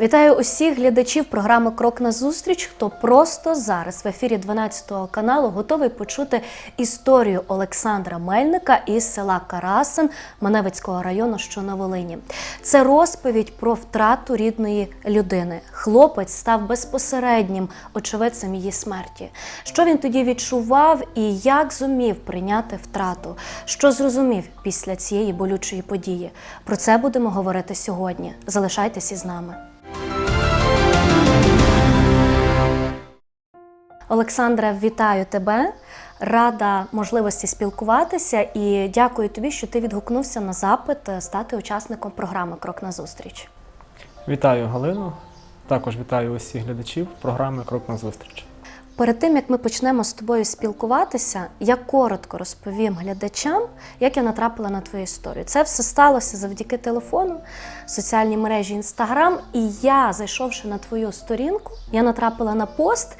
Вітаю усіх глядачів програми Крок на зустріч. Хто просто зараз в ефірі 12 каналу готовий почути історію Олександра Мельника із села Карасин Маневицького району, що на Волині. Це розповідь про втрату рідної людини. Хлопець став безпосереднім очевидцем її смерті. Що він тоді відчував і як зумів прийняти втрату? Що зрозумів після цієї болючої події? Про це будемо говорити сьогодні. Залишайтеся із нами. Олександра, вітаю тебе. Рада можливості спілкуватися і дякую тобі, що ти відгукнувся на запит е, стати учасником програми Крок на зустріч. Вітаю Галину. Також вітаю усіх глядачів програми Крок на зустріч. Перед тим як ми почнемо з тобою спілкуватися, я коротко розповім глядачам, як я натрапила на твою історію. Це все сталося завдяки телефону, соціальній мережі Інстаграм. І я, зайшовши на твою сторінку, я натрапила на пост,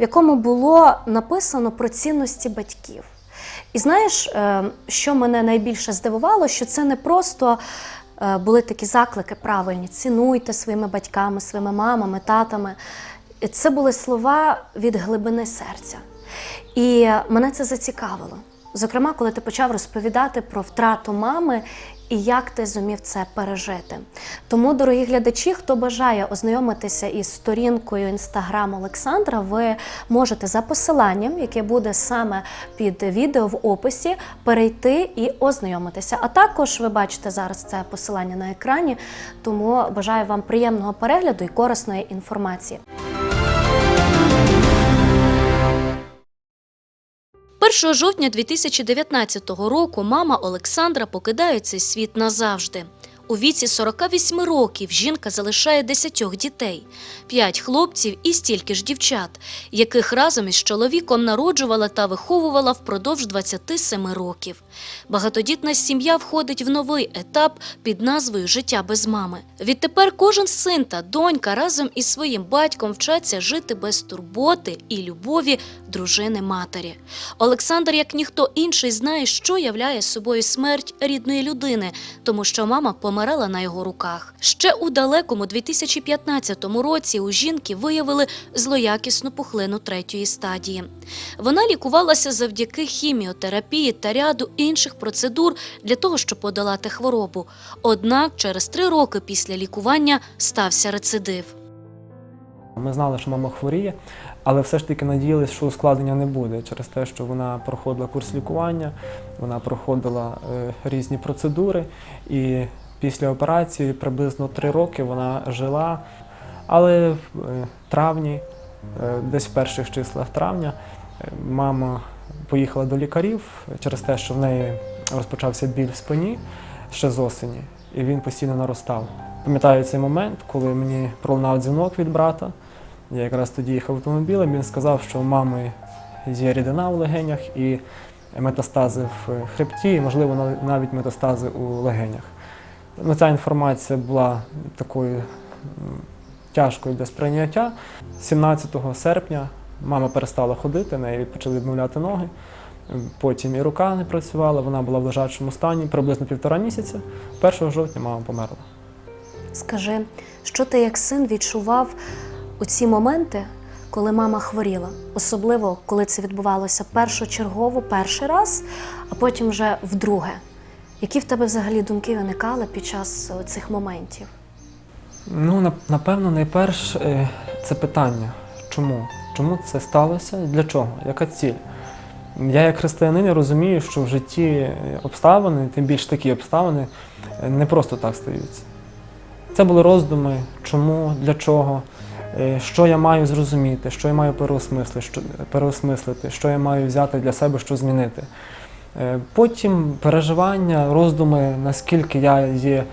в якому було написано про цінності батьків. І знаєш, е, що мене найбільше здивувало, що це не просто е, були такі заклики правильні: цінуйте своїми батьками, своїми мамами, татами. Це були слова від глибини серця. І мене це зацікавило. Зокрема, коли ти почав розповідати про втрату мами і як ти зумів це пережити. Тому, дорогі глядачі, хто бажає ознайомитися із сторінкою інстаграм Олександра, ви можете за посиланням, яке буде саме під відео в описі, перейти і ознайомитися. А також ви бачите зараз це посилання на екрані, тому бажаю вам приємного перегляду і корисної інформації. 1 жовтня 2019 року мама Олександра покидає цей світ назавжди. У віці 48 років жінка залишає 10 дітей, 5 хлопців і стільки ж дівчат, яких разом із чоловіком народжувала та виховувала впродовж 27 років. Багатодітна сім'я входить в новий етап під назвою Життя без мами. Відтепер кожен син та донька разом із своїм батьком вчаться жити без турботи і любові дружини матері. Олександр, як ніхто інший, знає, що являє собою смерть рідної людини, тому що мама помирала на його руках. Ще у далекому 2015 році у жінки виявили злоякісну пухлину третьої стадії. Вона лікувалася завдяки хіміотерапії та ряду інших процедур для того, щоб подолати хворобу. Однак через три роки після лікування стався рецидив. Ми знали, що мама хворіє, але все ж таки надіялися, що ускладнення не буде через те, що вона проходила курс лікування, вона проходила е, різні процедури, і після операції приблизно три роки вона жила. Але в е, травні, е, десь в перших числах травня, мама поїхала до лікарів через те, що в неї розпочався біль в спині ще з осені, і він постійно наростав. Пам'ятаю цей момент, коли мені пролунав дзвінок від брата. Я якраз тоді їхав автомобілем, він сказав, що у мами є рідина в легенях і метастази в хребті, і, можливо, навіть метастази у легенях. Ну, ця інформація була такою тяжкою для сприйняття. 17 серпня мама перестала ходити, неї почали відмовляти ноги. Потім і рука не працювала, вона була в лежачому стані приблизно півтора місяця. 1 жовтня мама померла. Скажи, що ти як син відчував у ці моменти, коли мама хворіла, особливо коли це відбувалося першочергово перший раз, а потім вже вдруге. Які в тебе взагалі думки виникали під час е, цих моментів? Ну, напевно, найперш е, це питання. Чому? Чому це сталося? Для чого? Яка ціль? Я, як християнин, розумію, що в житті обставини, тим більш такі обставини, не просто так стаються. Це були роздуми, чому, для чого, е, що я маю зрозуміти, що я маю переосмислити, що, переосмислити, що я маю взяти для себе, що змінити. Е, Потім переживання, роздуми, наскільки я є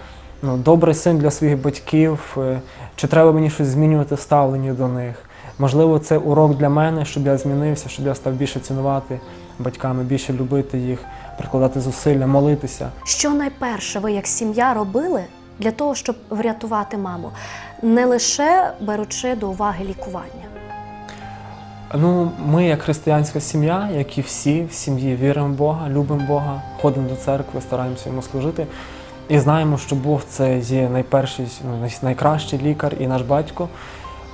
ну, добрий син для своїх батьків, е, чи треба мені щось змінювати в ставленні до них. Можливо, це урок для мене, щоб я змінився, щоб я став більше цінувати батьками, більше любити їх, прикладати зусилля, молитися. Що найперше ви як сім'я робили для того, щоб врятувати маму, не лише беручи до уваги лікування? Ну, ми, як християнська сім'я, як і всі в сім'ї, віримо в Бога, любимо Бога, ходимо до церкви, стараємося йому служити. І знаємо, що Бог це є найперший, ну, найкращий лікар і наш батько.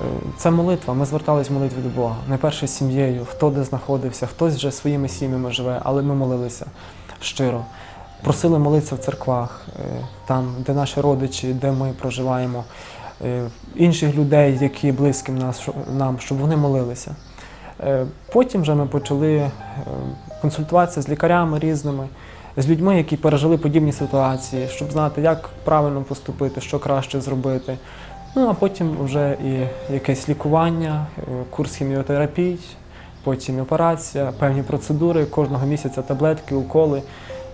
Е, Це молитва. Ми звертались в молитві до Бога. Найперше з сім'єю, хто де знаходився, хтось вже своїми сім'ями живе, але ми молилися щиро. Просили молитися в церквах, е, там, де наші родичі, де ми проживаємо, е, інших людей, які близькі нам, щоб вони молилися. Потім вже ми почали консультуватися з лікарями різними, з людьми, які пережили подібні ситуації, щоб знати, як правильно поступити, що краще зробити. Ну а потім вже і якесь лікування, е, курс хіміотерапій, потім операція, певні процедури, кожного місяця таблетки, уколи.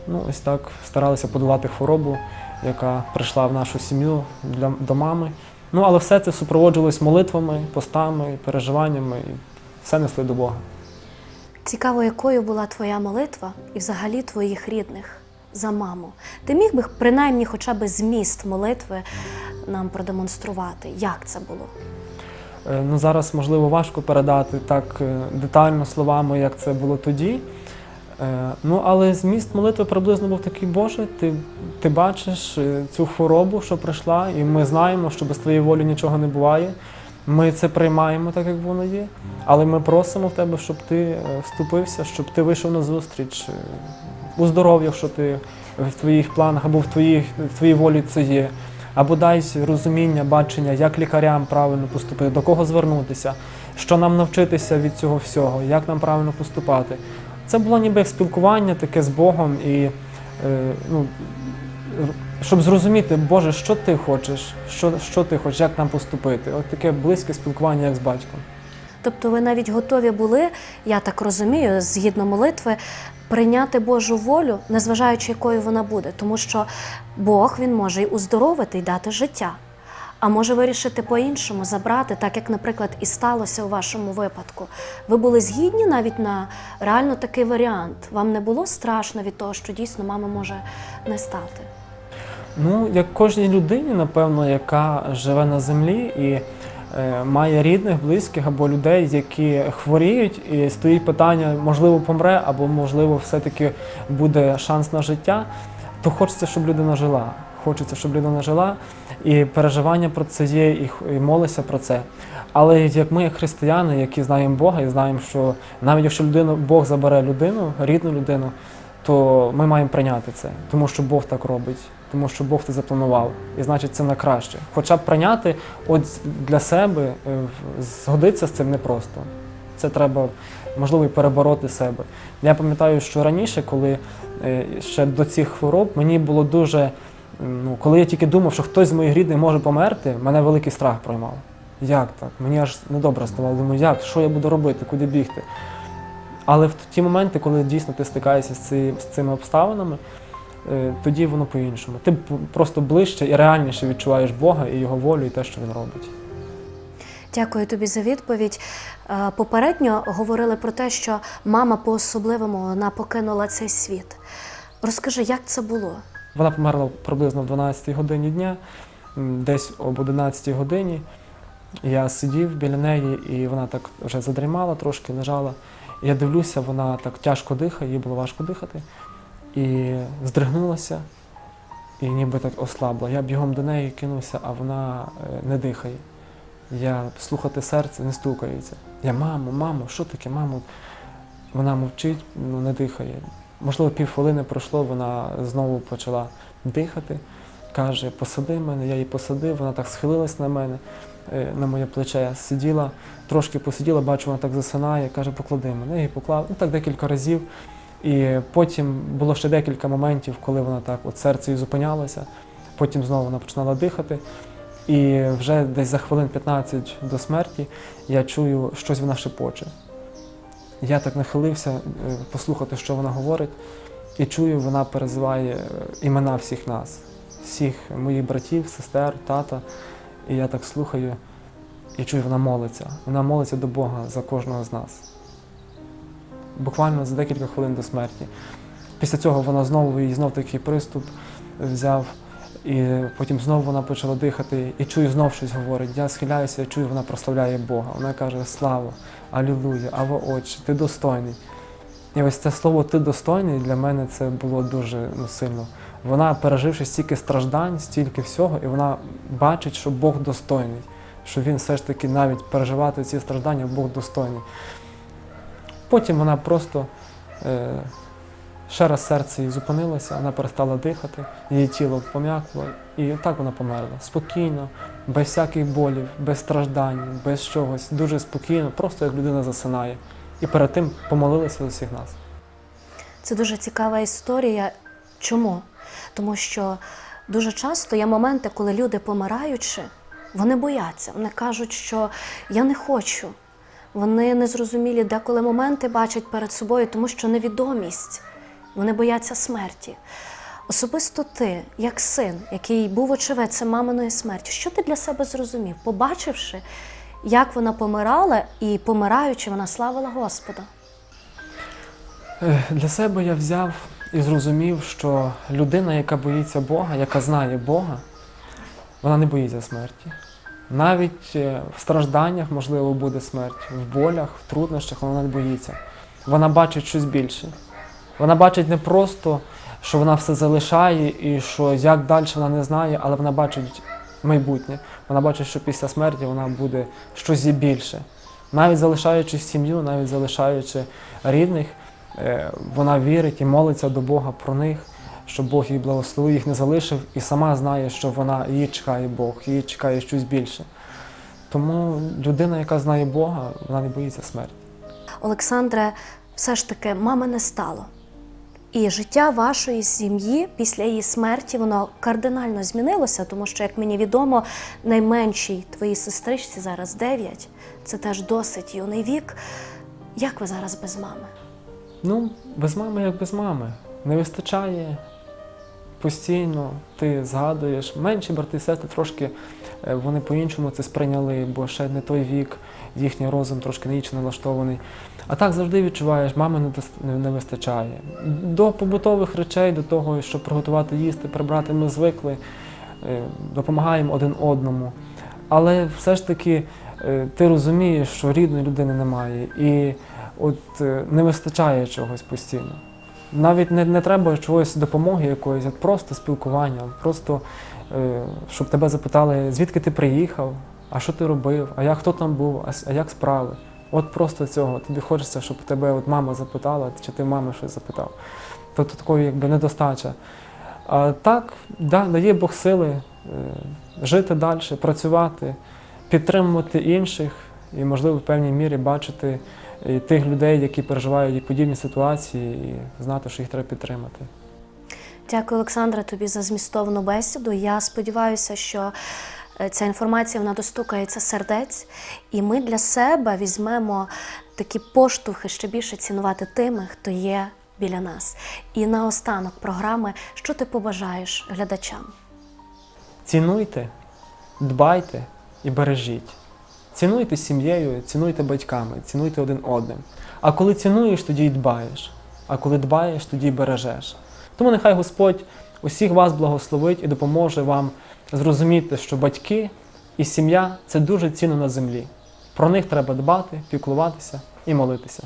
Ну, ось так старалися подолати хворобу, яка прийшла в нашу сім'ю для, до мами. Ну, але все це супроводжувалось молитвами, постами, переживаннями, і все несли до Бога. Цікаво, якою була твоя молитва і взагалі твоїх рідних за маму. Ти міг би принаймні хоча б зміст молитви нам продемонструвати, як це було? Е, Ну, зараз, можливо, важко передати так е, детально словами, як це було тоді. Е, Ну, але зміст молитви приблизно був такий, Боже, ти, ти бачиш цю хворобу, що прийшла, і ми знаємо, що без твоєї волі нічого не буває. Ми це приймаємо так, як воно є. Але ми просимо в тебе, щоб ти вступився, щоб ти вийшов на зустріч у здоров'я, якщо ти в твоїх планах або в твоїй, в твоїй волі це є. Або дай розуміння, бачення, як лікарям правильно поступити, до кого звернутися, що нам навчитися від цього всього, як нам правильно поступати. Це було ніби спілкування таке з Богом і е, ну, щоб зрозуміти, Боже, що ти хочеш, що, що ти хочеш, як нам поступити. От таке близьке спілкування, як з батьком. Тобто ви навіть готові були, я так розумію, згідно молитви, прийняти Божу волю, незважаючи якою вона буде, тому що Бог він може й уздоровити і дати життя. А може вирішити по-іншому, забрати, так як, наприклад, і сталося у вашому випадку. Ви були згідні навіть на реально такий варіант. Вам не було страшно від того, що дійсно мама може не стати? Ну, як кожній людині, напевно, яка живе на землі і має рідних, близьких або людей, які хворіють, і стоїть питання, можливо, помре, або можливо, все-таки буде шанс на життя, то хочеться, щоб людина жила. Хочеться, щоб людина жила, і переживання про це є, і, молися про це. Але як ми, як християни, які знаємо Бога і знаємо, що навіть якщо людину, Бог забере людину, рідну людину, то ми маємо прийняти це, тому що Бог так робить, тому що Бог це запланував, і значить це на краще. Хоча б прийняти от для себе, е, згодитися з цим непросто. Це треба, можливо, і перебороти себе. Я пам'ятаю, що раніше, коли е, ще до цих хвороб, мені було дуже, ну, коли я тільки думав, що хтось з моїх рідних може померти, мене великий страх проймав. Як так? Мені аж недобре ставало. Думаю, як, що я буду робити, куди бігти? Але в ті моменти, коли дійсно ти стикаєшся з, цими обставинами, тоді воно по-іншому. Ти просто ближче і реальніше відчуваєш Бога і його волю, і те, що він робить. Дякую тобі за відповідь. Е, Попередньо говорили про те, що мама по-особливому вона покинула цей світ. Розкажи, як це було? Вона померла приблизно в 12-й годині дня, десь об 11-й годині. Я сидів біля неї, і вона так вже задрімала, трошки лежала. Я дивлюся, вона так тяжко дихає, їй було важко дихати. І здригнулася, і ніби так ослабла. Я бігом до неї кинувся, а вона е, не дихає. Я слухати серце не стукається. Я, мамо, мамо, що таке, мамо? Вона мовчить, ну не дихає. Можливо, півхвилини пройшло, вона знову почала дихати. Каже, посади мене, я її посадив, вона так схилилась на мене, е, на моє плече. Сиділа, трошки посиділа, бачу, вона так засинає, каже, поклади мене. Я її поклав, ну так декілька разів. І потім було ще декілька моментів, коли вона так, от серце її зупинялося, потім знову вона починала дихати. І вже десь за хвилин 15 до смерті я чую, щось вона шепоче. Я так нахилився е, послухати, що вона говорить, і чую, вона перезиває е, імена всіх нас, всіх моїх братів, сестер, тата. І я так слухаю і чую, вона молиться. Вона молиться до Бога за кожного з нас. Буквально за декілька хвилин до смерті. Після цього вона знову її знов такий приступ взяв. І потім знову вона почала дихати, і чую, знов щось говорить. Я схиляюся, я чую, вона прославляє Бога. Вона каже: Слава, Алілуя, Ава Отче, ти достойний. І ось це слово ти достойний для мене це було дуже ну, сильно Вона, переживши стільки страждань, стільки всього, і вона бачить, що Бог достойний, що він все ж таки навіть переживати ці страждання, Бог достойний. Потім вона просто е, ще раз серце її зупинилося, вона перестала дихати, її тіло пом'якло, і так вона померла. Спокійно, без всяких болів, без страждань, без чогось, дуже спокійно, просто як людина засинає. І перед тим помолилася за всіх нас. Це дуже цікава історія. Чому? Тому що дуже часто є моменти, коли люди, помираючи, вони бояться. Вони кажуть, що я не хочу. Вони незрозумілі деколи моменти бачать перед собою, тому що невідомість. Вони бояться смерті. Особисто ти, як син, який був очевидцем маминої смерті, що ти для себе зрозумів, побачивши, як вона помирала, і помираючи, вона славила Господа. Е, Для себе я взяв і зрозумів, що людина, яка боїться Бога, яка знає Бога, вона не боїться смерті. Навіть е, в стражданнях, можливо, буде смерть, в болях, в труднощах вона не боїться. Вона бачить щось більше. Вона бачить не просто, що вона все залишає і що як далі вона не знає, але вона бачить майбутнє. Вона бачить, що після смерті вона буде щось і більше. Навіть залишаючи сім'ю, навіть залишаючи рідних, е, вона вірить і молиться до Бога про них, щоб Бог її благословив, їх не залишив, і сама знає, що вона її чекає Бог, її чекає щось більше. Тому людина, яка знає Бога, вона не боїться смерті. Олександре, все ж таки, мами не стало. І життя вашої сім'ї після її смерті воно кардинально змінилося, тому що, як мені відомо, найменшій твоїй сестричці зараз 9. Це теж досить юний вік. Як ви зараз без мами? Ну, без мами як без мами. Не вистачає постійно, ти згадуєш. Менші брати і сестри трошки е, вони по-іншому це сприйняли, бо ще не той вік, їхній розум трошки неїчно налаштований. А так завжди відчуваєш, мами не, вистачає. До побутових речей, до того, щоб приготувати їсти, прибрати, ми звикли, е, допомагаємо один одному. Але все ж таки е, ти розумієш, що рідної людини немає. І от не вистачає чогось постійно. Навіть не, не треба чогось допомоги якоїсь, а просто спілкування, просто е, щоб тебе запитали, звідки ти приїхав, а що ти робив, а як хто там був, а, а як справи. От просто цього. Тобі хочеться, щоб тебе от мама запитала, чи ти мами щось запитав. Тобто такої якби недостача. А так, да, дає Бог сили е, жити далі, працювати, підтримувати інших і, можливо, в певній мірі бачити і тих людей, які переживають і подібні ситуації, і знати, що їх треба підтримати. Дякую, Олександра, тобі за змістовну бесіду. Я сподіваюся, що е, ця інформація вона достукається сердець, і ми для себе візьмемо такі поштовхи ще більше цінувати тими, хто є біля нас. І наостанок програми, що ти побажаєш глядачам? Цінуйте, дбайте і бережіть. Цінуйте сім'єю, цінуйте батьками, цінуйте один одним. А коли цінуєш, тоді й дбаєш. А коли дбаєш, тоді й бережеш. Тому нехай Господь усіх вас благословить і допоможе вам зрозуміти, що батьки і сім'я це дуже цінно на землі. Про них треба дбати, піклуватися і молитися.